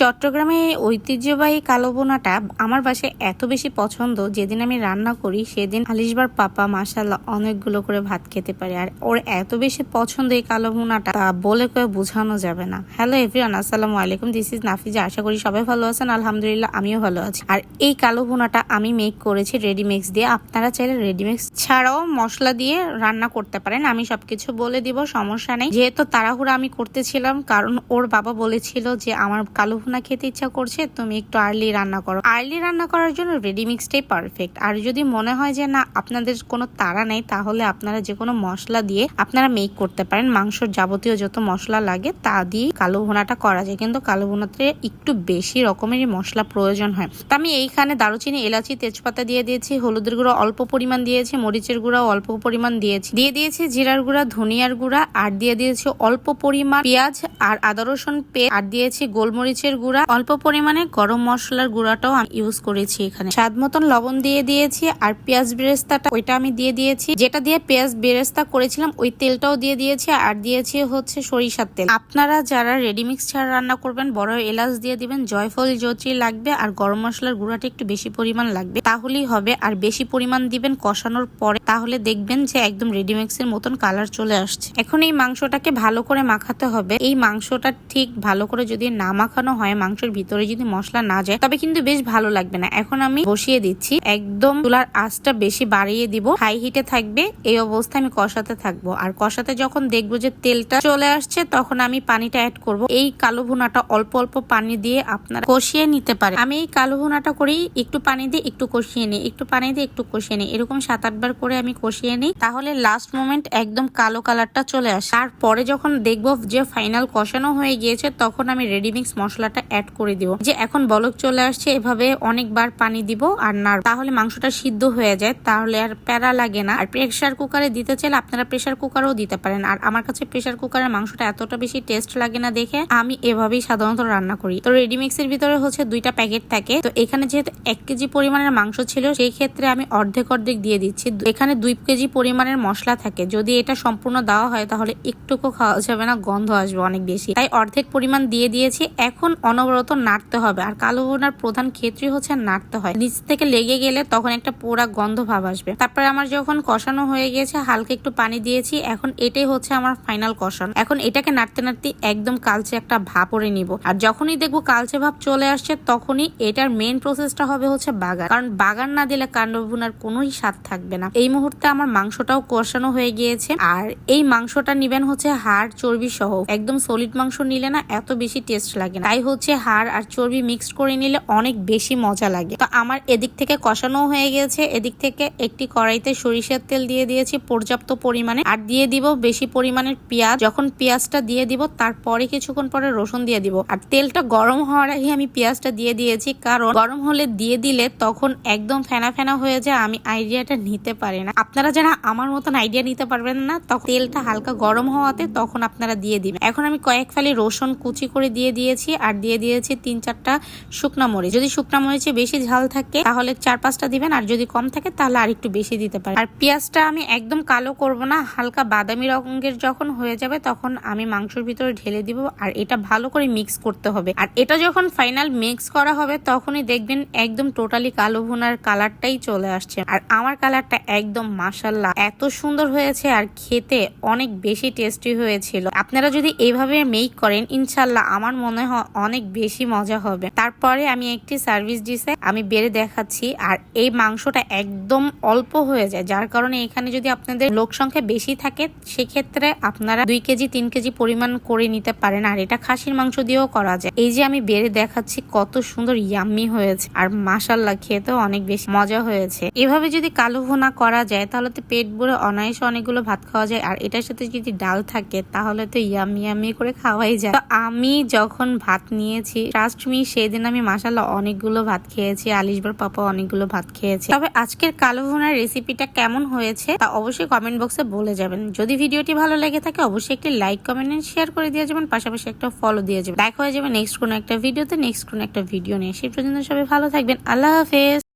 চট্টগ্রামে ঐতিহ্যবাহী কালো বোনাটা আমার বাসায় এত বেশি পছন্দ, যেদিন আমি রান্না করি সেদিন আলিশবার পাপা মাসাল্লাহ অনেকগুলো করে ভাত খেতে পারে। আর ওর এত বেশি পছন্দ এই কালো বোনাটা, তা বলে কয়ে বোঝানো যাবে না। হ্যালো এভরিওয়ান আসসালামু আলাইকুম দিস ইজ নাফিজা। আশা করি সবাই ভালো আছেন, আলহামদুলিল্লাহ আমিও ভালো আছি। আর এই কালো বোনাটা আমি মেক করেছি রেডিমিক্স দিয়ে। আপনারা চাইলে রেডিমিক্স ছাড়াও মশলা দিয়ে রান্না করতে পারেন। আমি সবকিছু বলে দিব, সমস্যা নেই। যেহেতু তাড়াহুড়া আমি করতেছিলাম, কারণ ওর বাবা বলেছিল যে আমার কালো ভুনা খেতে ইচ্ছা করছে, তুমি একটু আর্লি রান্না করো। আর্লি রান্না করার জন্য রেডিমিক্সটাই পারফেক্ট আর যদি মনে হয় যে, না, আপনাদের কোনো তাড়া নেই, তাহলে আপনারা যে কোনো মশলা দিয়ে আপনারা মেক করতে পারেন। মাংসর যাবতীয় যত মশলা লাগে, তা দিয়ে কালো ভুনাটা করা যায়। কিন্তু কালো ভুনাতে একটু বেশি রকমেরই মশলা প্রয়োজন হয়। তো আমি এইখানে দারুচিনি, এলাচি, তেজপাতা দিয়ে দিয়েছি, হলুদের গুঁড়ো অল্প পরিমাণ দিয়েছি, মরিচের গুঁড়া অল্প পরিমাণ দিয়েছি। দিয়ে দিয়েছি জিরার গুঁড়া, ধনিয়ার গুঁড়া, আর দিয়ে দিয়েছি অল্প পরিমাণ পেঁয়াজ আর আদা রসুন পে আর দিয়েছি গোলমরিচের গুঁড়া। অল্প পরিমাণে গরম মশলার গুঁড়াটাও আমি ইউজ করেছি এখানে। স্বাদ মতন লবণ দিয়ে দিয়েছি আর পেঁয়াজ বেরেস্তাটা ওইটা আমি দিয়ে দিয়েছি। যেটা দিয়ে পেঁয়াজ বেরেস্তা করেছিলাম, ওই তেলটাও দিয়ে দিয়েছি আর দিয়েছি হচ্ছে সরিষার তেল। আপনারা যারা রেডিমিক্স ছাড়া রান্না করবেন, বড় এলাচ দিয়ে দিবেন, জয়ফল জয়ত্রী লাগবে আর গরম মশলার গুঁড়াটা একটু বেশি পরিমাণ লাগবে, তাহলেই হবে। আর বেশি পরিমাণ দিবেন কষানোর পরে, তাহলে দেখবেন যে একদম রেডিমিক্স এর মতন কালার চলে আসছে। এখন এই মাংসটাকে ভালো করে মাখাতে হবে। এই মাংসটা ঠিক ভালো করে যদি না মাখানো হয় মাংসের ভিতরে যদি মশলা না যায়, তবে কিন্তু বেশ ভালো লাগবে না। এখন আমি বসিয়ে দিচ্ছি। একদম চুলার আঁচটা বেশি বাড়িয়ে দিব। হাই হিটে থাকবে। এই অবস্থায় আমি কষাতে থাকব। আর কষাতে যখন দেখব যে তেলটা চলে আসছে, তখন আমি পানিটা অ্যাড করব। এই কালো ভুনাটা অল্প অল্প পানি দিয়ে আপনারা কষিয়ে নিতে পারে আমি এই কালো ভুনাটা করি একটু পানি দিয়ে একটু কষিয়ে নিই। একটু পানি দিয়ে একটু কষিয়ে নিই। এরকম সাত আটবার করে আমি কষিয়ে নিই। তাহলে লাস্ট মোমেন্ট একদম কালো কালারটা চলে আসে। তারপরে যখন দেখব যে ফাইনাল কষানো হয়ে গিয়েছে, তখন আমি রেডিমিক্স মশলাটা অ্যাড করে দিব যে এখন বলক চলে আসছে, এভাবে অনেকবার পানি দিব আর না। তাহলে মাংসটা সিদ্ধ হয়ে যায়, তাহলে আর প্যারা লাগে না। আর প্রেসার কুকারে দিতে চাইলে আপনারা প্রেসার কুকারও দিতে পারেন। আর আমার কাছে প্রেসার কুকারের মাংসটা এতটা বেশি টেস্ট লাগে না দেখে, আমি এভাবেই সাধারণত রান্না করি। তো রেডিমিক্স এর ভিতরে হচ্ছে দুইটা প্যাকেট থাকে। তো এখানে যেহেতু এক কেজি পরিমাণের মাংস ছিল, সেই ক্ষেত্রে আমি অর্ধেক অর্ধেক দিয়ে দিচ্ছি। এখানে দুই কেজি পরিমাণের মশলা থাকে। যদি এটা সম্পূর্ণ দেওয়া হয়, তাহলে একটুকু খাওয়া যাবে না, গন্ধ আসবে অনেক বেশি। তাই অর্ধেক পরিমাণ দিয়ে দিয়েছি। এখন অনবরত নাড়তে হবে। আর কালো বোনার প্রধান ক্ষেত্রই হচ্ছে নাড়তে হয়। নিচ থেকে লেগে গেলে তখন একটা পোড়া গন্ধ ভাব আসবে। তারপরে আমার যখন কষানো হয়ে গিয়েছে হালকা একটু পানি দিয়েছি। এখন এটাই হচ্ছে আমার ফাইনাল কষানো এখন এটাকে নাড়তে নাড়তে একদম কালচে একটা ভাব করে নিব। আর যখনই দেখব কালচে ভাব চলে আসছে, তখনই এটার মেন প্রসেসটা হবে হচ্ছে বাগান। কারণ বাগান না দিলে কাণ্ড ভুনার কোনোই স্বাদ থাকবে না। এই মুহূর্তে আমার মাংসটাও কষানো হয়ে গিয়েছে। আর এই মাংসটা নিবেন হচ্ছে হাড় চর্বি সহ একদম সলিড মাংস নিলে না এত বেশি টেস্ট লাগে না। তাই হাড় আর চর্বি মিক্সড করে নিলে অনেক বেশি মজা লাগে। তো আমার এদিক থেকে কষানো হয়ে গেছে। এদিক থেকে একটি কড়াইতে সরিষার তেল দিয়ে দিয়েছি পর্যাপ্ত পরিমাণে। আর দিয়ে দিব বেশি পরিমাণের পেঁয়াজ। যখন পেঁয়াজটা দিয়ে দিব, তারপরে কিছুক্ষণ পরে রসুন দিয়ে দিব। আর তেলটা গরম হওয়ার আগে আমি পেঁয়াজটা দিয়ে দিয়েছি। কারণ গরম হলে দিয়ে দিলে তখন একদম ফেনা ফেনা হয়ে যায়। আমি আইডিয়াটা নিতে পারি না। আপনারা যারা আমার মতন আইডিয়া নিতে পারবেন না, তখন তেলটা হালকা গরম হওয়াতে তখন আপনারা দিয়ে দিবেন। এখন আমি কয়েক ফালি রসুন কুচি করে দিয়ে দিয়েছি। আর দিয়ে দিয়েছি তিন চারটা শুকনো মরিচ। যদি শুকনো মরিচে বেশি ঝাল থাকে, তাহলে চার পাঁচটা দিবেন। আর যদি কম থাকে, তাহলে আর একটু বেশি দিতে পারেন। আর পেঁয়াজটা আমি একদম কালো করব না, হালকা বাদামি রঙের যখন হয়ে যাবে, তখন আমি মাংসের ভিতরে ঢেলে দিব। আর এটা ভালো করে মিক্স করতে হবে। আর এটা যখন ফাইনাল মিক্স করা হবে, তখনই দেখবেন একদম টোটালি কালো ভুনার কালারটাই চলে আসছে। আর আমার কালারটা একদম মাসাল্লাহ এত সুন্দর হয়েছে আর খেতে অনেক বেশি টেস্টি হয়েছিল। আপনারা যদি এইভাবে মেক করেন, ইনশাল্লাহ আমার মনে হয় অনেক বেশি মজা হবে। তারপরে আমি একটি সার্ভিস ডিশে আমি বেড়ে দেখাচ্ছি আর এই মাংসটা একদম অল্প হয়ে যায়। যার কারণে এখানে যদি আপনাদের লোক সংখ্যা বেশি থাকে, সেক্ষেত্রে আপনারা দুই কেজি, তিন কেজি পরিমাণ করে নিতে পারেন আর এটা খাসির মাংস দিয়েও করা যায়। এই যে আমি বেড়ে দেখাচ্ছি, কত সুন্দর ইয়াম্মি হয়েছে আর মাসাল্লাহ খেতেও অনেক বেশি মজা হয়েছে। এভাবে যদি কালো ভুনা করা যায়, তাহলে তো পেট ভরে অনায়াসে অনেকগুলো ভাত খাওয়া যায় আর এটার সাথে যদি ডাল থাকে, তাহলে তো ইয়ামি ইয়ামি করে খাওয়াই যায়। তো আমি যখন ভাত নিয়েছি। ট্রাস্ট মি সেদিন আমি মাসাল্লাহ অনেকগুলো ভাত খেয়েছি, আলিশবার পাপা অনেকগুলো ভাত খেয়েছে। তবে আজকের কালো ভুনার রেসিপিটা কেমন হয়েছে তা অবশ্যই কমেন্ট বক্সে বলে যাবেন। যদি ভিডিওটি ভালো লেগে থাকে, অবশ্যই একটি লাইক কমেন্ট শেয়ার করে দিয়ে যাবেন, পাশাপাশি একটা ফলো দিয়ে যাবেন। দেখা হয়ে যাবে নেক্সট কোনো একটা ভিডিওতে নেক্সট কোনো একটা ভিডিও নিয়ে। সেই পর্যন্ত সবাই ভালো থাকবেন। আল্লাহ হাফেজ।